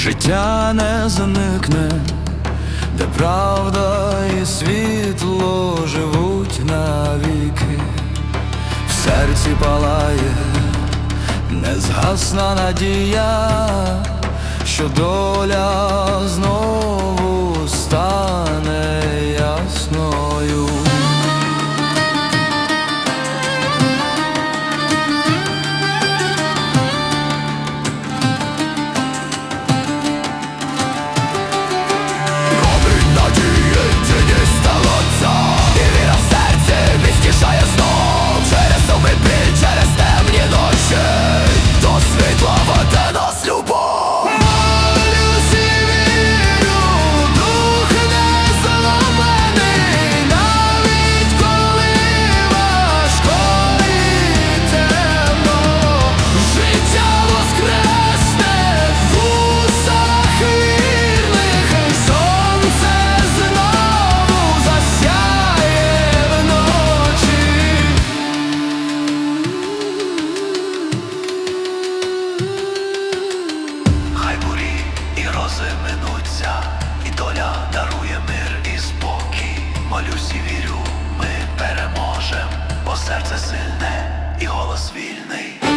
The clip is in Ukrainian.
життя не зникне, де правда і світло живуть навіки, в серці палає, незгасна надія, що доля знов. серце сильне і голос вільний.